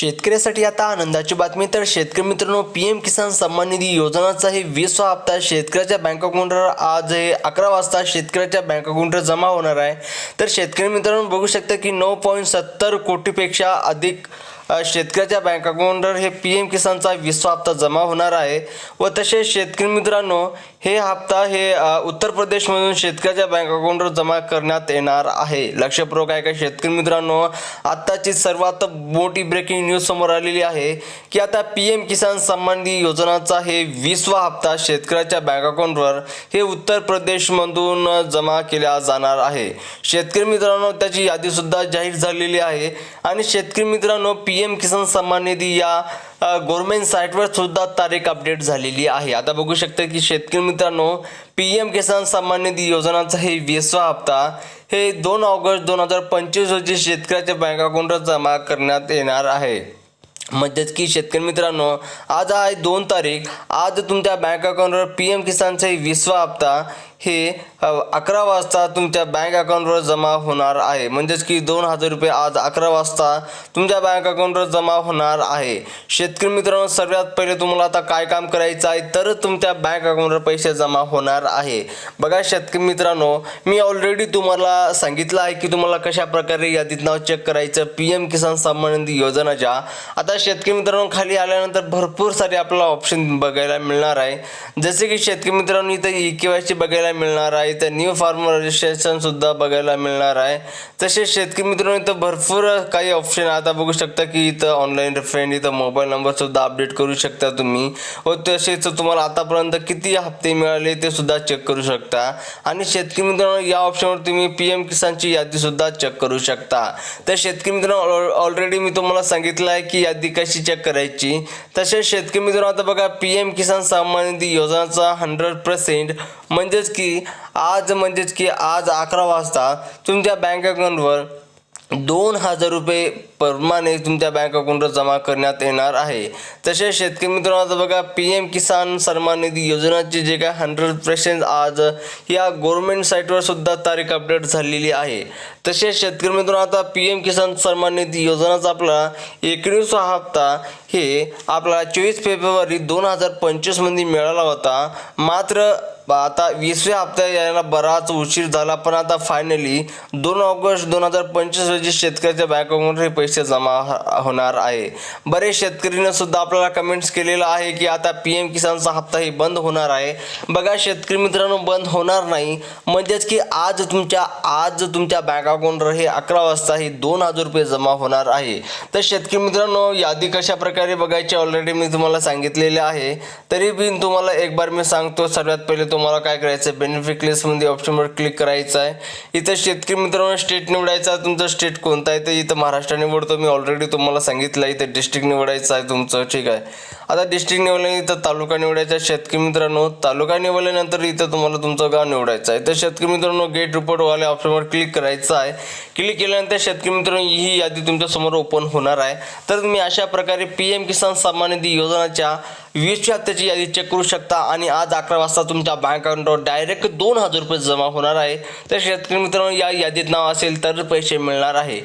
शेतकऱ्यासाठी आता आनंदाची बातमी. तर शेतकरी मित्रांनो पी एम किसान सन्मान निधी योजनाचा हे वीसवा हप्ता शेतकऱ्याच्या बँक अकाउंटवर आज हे अकरा वाजता शेतकऱ्याच्या बँक अकाउंटवर जमा होणार आहे. तर शेतकरी मित्रांनो बघू शकता की नऊ पॉईंट सत्तर कोटीपेक्षा अधिक शेतकऱ्याच्या बँक अकाउंटवर हे पी एम किसानचा वीसवा हप्ता जमा होणार आहे व तसेच शेतकरी मित्रांनो हे हप्ता हे उत्तर प्रदेशमधून शेतकऱ्याच्या बँक अकाउंटवर जमा करण्यात येणार आहे. लक्षपूर्वक आहे का शेतकरी मित्रांनो आत्ताची सर्वात मोठी ब्रेकिंग न्यूज समोर आलेली आहे की आता पी एम किसान संबंधी निधी योजनाचा हे वीसवा हप्ता शेतकऱ्याच्या बँक अकाउंटवर हे उत्तर प्रदेशमधून जमा केला जाणार आहे. शेतकरी मित्रांनो त्याची यादीसुद्धा जाहीर झालेली आहे आणि शेतकरी मित्रांनो पी एम किसान सन्मान निधी या गव्हर्नमेंट साईटवर सुद्धा तारीख अपडेट झालेली आहे. आता बघू शकता की शेतकरी मित्रांनो पी एम किसान सन्मान निधी योजनाचा हे वीसवा हप्ता हे दोन ऑगस्ट दोन हजार पंचवीस रोजी शेतकऱ्याच्या बँक अकाउंटवर जमा करण्यात येणार आहे. म्हणजेच की शेतकरी मित्रांनो आज आहे दोन तारीख. आज तुमच्या बँक अकाउंटवर पी एम किसानचा वीसवा हप्ता हे अकरा वाजता तुमच्या बँक अकाउंटवर जमा होणार आहे. म्हणजेच की दोन हजार रुपये आज अकरा वाजता तुमच्या बँक अकाउंटवर जमा होणार आहे. शेतकरी मित्रांनो सर्वात पहिले तुम्हाला आता काय काम करायचं आहे तर तुमच्या बँक अकाउंटवर पैसे जमा होणार आहे. बघा शेतकरी मित्रांनो मी ऑलरेडी तुम्हाला सांगितलं आहे की तुम्हाला कशा प्रकारे यादीत नाव चेक करायचं पी एम किसान सन्मान निधी योजनाच्या आता शेतकरी मित्रांनो खाली आल्यानंतर भरपूर सारे आपल्याला ऑप्शन बघायला मिळणार आहे. जसे की शेतकरी मित्रांनो इथे ई के वाय सी बघायला मिळणार आहे. इथं न्यू फार्मर रजिस्ट्रेशन सुद्धा बघायला मिळणार आहे. तसेच शेतकरी मित्रांनो इथं भरपूर काही ऑप्शन आता बघू शकता की इथं ऑनलाईन फ्रेंड इथं मोबाईल नंबर सुद्धा अपडेट करू शकता तुम्ही. व तसेच तुम्हाला आतापर्यंत किती हप्ते मिळाले ते सुद्धा चेक करू शकता. आणि शेतकरी मित्रांनो या ऑप्शनवर तुम्ही पी एम किसानची यादी सुद्धा चेक करू शकता. तर शेतकरी मित्रांनो ऑलरेडी मी तुम्हाला सांगितलं आहे की यादी कशी चेक करायची. तसेच शेतकरी मित्रांनो आता बघा पी एम किसान सन्मान निधी योजनाचा हंड्रेड पर्सेंट म्हणजेच की आज म्हणजेच की आज अकरा वाजता तुमच्या बँक अकाउंटवर दोन हजार रुपये प्रमाणे तुमच्या बँक अकाउंटवर जमा करण्यात येणार आहे. तसेच शेतकरी मित्रांनो आता बघा पी एम किसान सन्मान निधी योजनाची जे काय हंड्रेड पर्सेंट आज या गव्हर्मेंट साईटवर सुद्धा तारीख अपडेट झालेली आहे. तसेच शेतकरी मित्रांनो आता पी एम किसान सन्मान निधी योजनाचा आपला एकवीसवा हप्ता हे आपल्याला चोवीस फेब्रुवारी दोन हजार पंचवीसमध्ये मिळाला होता. मात्र आता वीसव्या हप्त्या यायला बराच उशीर झाला पण आता फायनली दोन ऑगस्ट दोन हजार पंचवीस रोजी शेतकऱ्याच्या बँक अकाउंटवर हे पैसे जमा होणार आहे. बरेच शेतकरीनं सुद्धा आपल्याला कमेंट्स केलेलं आहे की आता पी एम किसानचा हप्ता हे बंद होणार आहे. बघा शेतकरी मित्रांनो बंद होणार नाही. म्हणजेच की आज तुमच्या आज तुमच्या बँक अकाउंटवर हे अकरा वाजता हे दोन हजार रुपये जमा होणार आहे. तर शेतकरी मित्रांनो यादी कशा प्रकारे बघायची ऑलरेडी मी तुम्हाला सांगितलेले आहे. तरी बी तुम्हाला एक बार मी सांगतो सर्वात पहिले तुम्हाला काय करायचं बेनिफिट लिस्टमध्ये ऑप्शनवर क्लिक करायचं आहे. इथं शेतकरी मित्रांनो स्टेट निवडायचा आहे तुमचं स्टेट कोणता आहे ते इथं महाराष्ट्र निवडतो. मी ऑलरेडी तुम्हाला सांगितलं आहे इथं डिस्ट्रिक्ट निवडायचं आहे तुमचं ठीक आहे. आता डिस्ट्रिक्ट निवडल्याने इथं तालुका निवडायचा आहे. शेतकरी मित्रांनो तालुका निवडल्यानंतर इथं तुम्हाला तुमचं गाव निवडायचं आहे. तर शेतकरी मित्रांनो गेट रिपोर्टवाल्या ऑप्शनवर क्लिक करायचं आहे. क्लिक केल्यानंतर शेतकरी मित्रांनो ही यादी तुमच्यासमोर ओपन होणार आहे. तर तुम्ही अशा प्रकारे पी एम किसान सन्मान निधी योजनाच्या वीसच्या हप्त्याची यादी चेक करू शकता आणि आज अकरा वाजता तुमच्या बँक अकाउंटवर डायरेक्ट दोन हजार रुपये जमा होणार आहे. तर शेतकरी मित्रांनो या यादीत नाव असेल तर पैसे मिळणार आहे.